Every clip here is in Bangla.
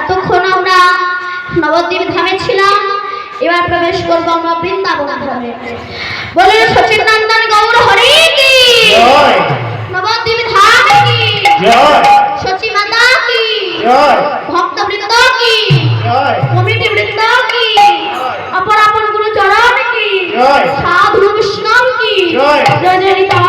এতক্ষণ আমরা নবদ্বীপ ধামে ছিলাম এবার প্রবেশ করব আমরা বৃন্দাবন ধামে। বলে সচিন নন্দন গৌর হরি কি? নবদ্বীপ ধাম কি? সচি মাতা কি? ভক্ত বৃন্দ কি? কমিটি বৃন্দ কি? অপরাপন গুরু চরণ কি? সাধু বিষ্ণব কি? রজনীতা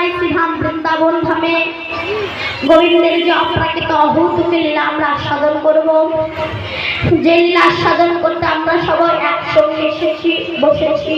তোমায় বৃন্দাবন ধামে। গোবিন্দের যে অপ্রাকৃত অভূতকে লীলা আমরা আস্বাদন করব। যে লীলা আস্বাদন করতে আমরা সবাই একসঙ্গে এসেছি, বসেছি।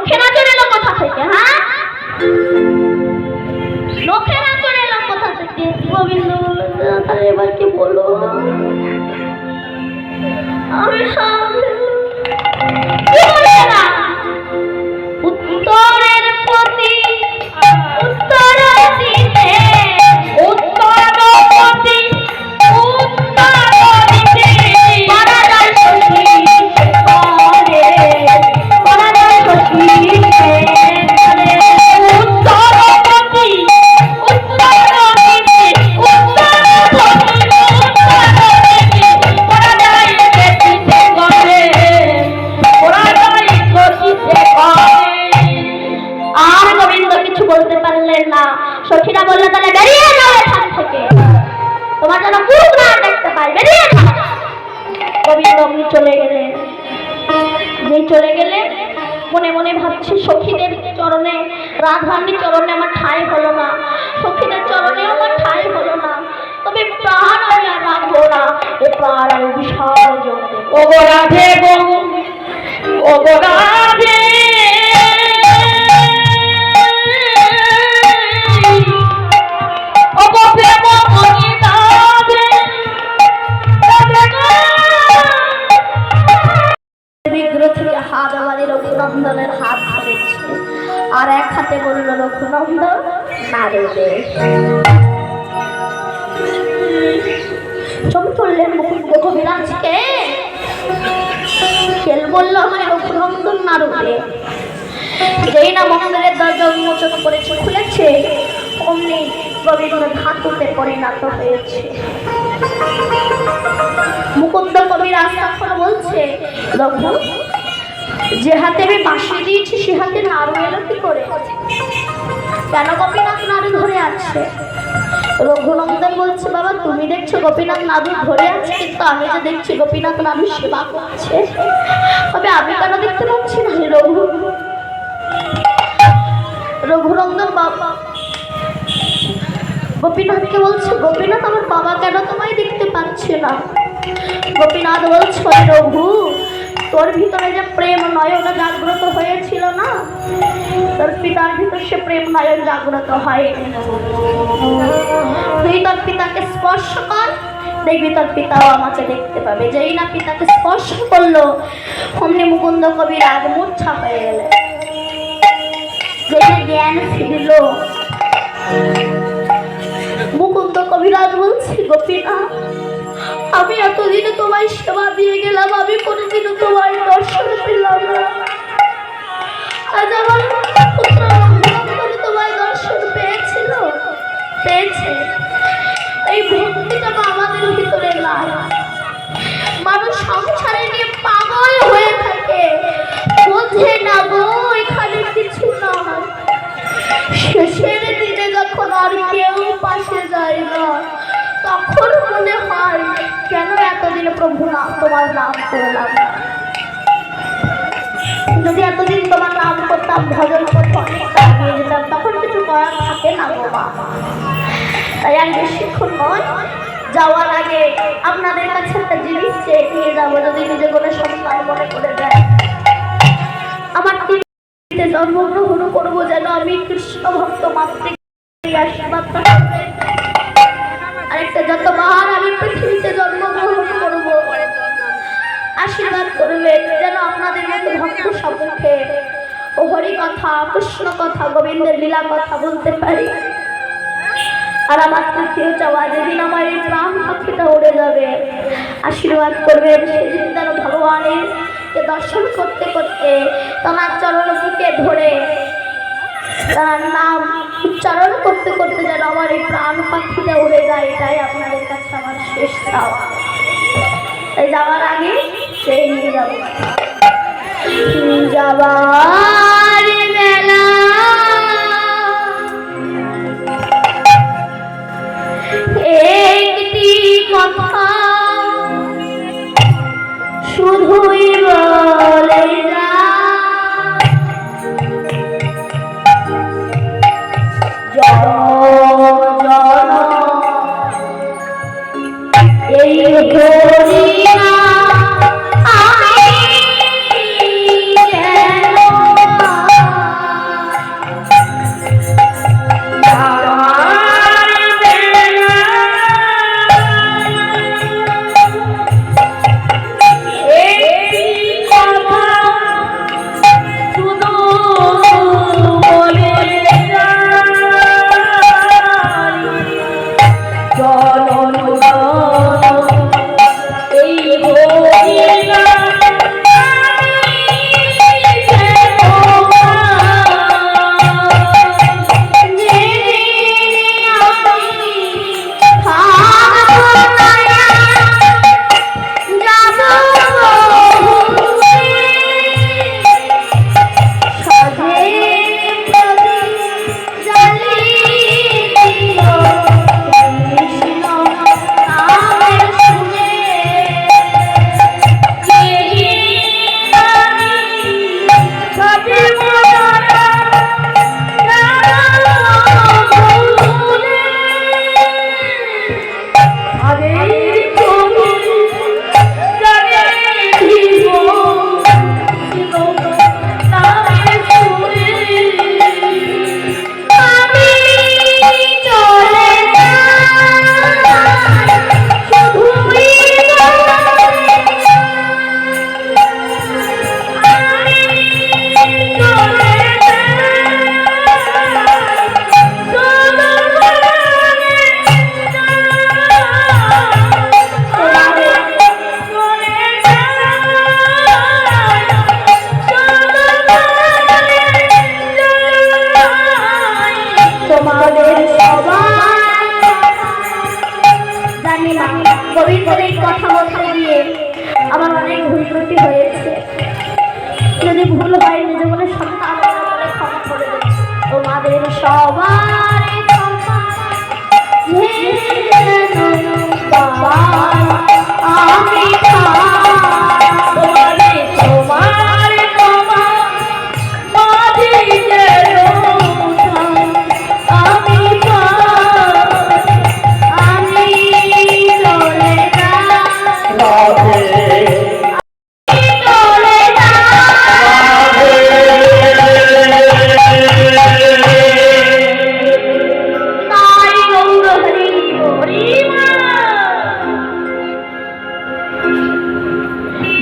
থেকে চলে এলো কোথা থেকে হ্যাঁ? নখে চলে এলো কোথা থেকে, গোবিন্দ এবার কি বলো? আমি সব বলল তাহলে বেরিয়ে যাও এখান থেকে। তোমার যেন মুখ না দেখতে পাই বেরিয়ে চলে গেলেন যেই চলে গেলে মনে মনে ভাবছি, সখীদের চরণে, রাধারানীর চরণে আমার ঠাঁই হলো না। সখীদের চরণে আমার ঠাঁই হলো না। তবে প্রাণ আমি আর রাখব না। এ প্রাণ আমি বিসর্জন দেবো। রাধে গো রাধে বলল আমার রঘুনন্দন নারদে যেই না মন্দিরের দরজা উন্মোচন করেছে, খুলেছে, অমনি গোবিন্দ ধাতুতে পরিণত হয়েছে। মুকুন্দ কবির আস্তাক্ষর বলছে, রঘু, যে হাতে আমি বাঁশি দিয়েছি, সে হাতে নাড়ু এলো কি করে? কেন গোপীনাথ নাড়ু ধরে আছে? রঘুনন্দন বলছে, বাবা, তুমি দেখছ গোপীনাথ নাড়ু ধরে আছে, কিন্তু আমি যে দেখছি গোপীনাথ নাড়ু সেবা করছে। তবে আমি কেন দেখতে পাচ্ছি না? রঘু, রঘুনন্দন বাবা গোপীনাথকে বলছে, গোপীনাথ, আমার বাবা কেন তোমায় দেখতে পাচ্ছে না? গোপীনাথ বলছে রঘু তোর ভিতরে যে প্রেম নয়ন জাগ্রত হয়েছিল না, তোর পিতার ভিতর সে প্রেম নয়ন জাগ্রত হয়। তুই তোর পিতাকে স্পর্শ কর, দেখবি তোর পিতাও আমাকে দেখতে পাবে। যেই না পিতাকে স্পর্শ করল, অমনি মুকুন্দ কবির আগ মূর্ছা হয়ে গেলে। যেই জ্ঞান ফিরল, মুকুন্দ কবিরাজ বলছি, গোপীনাথ, আমি এতদিনে তোমায় সেবা দিয়ে গেলাম, আমি কোনোদিনও এতদিন প্রভু নাম, তোমার নাম করলাম যদি এতদিন তোমার নাম করতাম, ভজন করতাম যেতাম, তখন কিছু করার থাকে না তাই আর বেশিক্ষণ যাওয়ার আগে আপনাদের কাছে একটা জিনিস চেয়ে নিয়ে যদি নিজে সন্তান মনে করে দেয়। আমার জন্মগ্রহণ করব যেন আমি কৃষ্ণ ভক্ত মাতৃ আশীর্বাদটা পাবে। আরেকটা যতবার আমি পৃথিবীতে করব আশীর্বাদ করবে, যেন আপনাদের মতো ভক্ত সম্মুখে ও হরি কথা, কৃষ্ণ কথা, গোবিন্দের লীলা কথা বলতে পারি। আর আমার তৃতীয় চাওয়া, যেদিন আমার এই প্রাণ পাখিটা উড়ে যাবে, আশীর্বাদ করবে সেদিন যেন ভগবানের দর্শন করতে করতে তোমার চরণ বুকে ধরে তার নাম উচ্চারণ করতে করতে যেন আমার এই প্রাণ পাখিটা উড়ে যায়, এটাই আপনাদের কাছে আমার শেষ চাওয়া। তাই যাওয়ার আগে সেই বেলা একটি কথা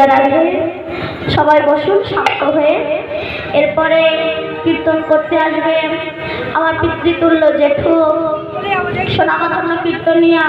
যারা সবাই বসুন শান্ত হয়ে। এরপরে কীর্তন করতে আসবে আমার পিতৃতুল্য জেঠু। সোনামাধন্য কীর্তনিয়া।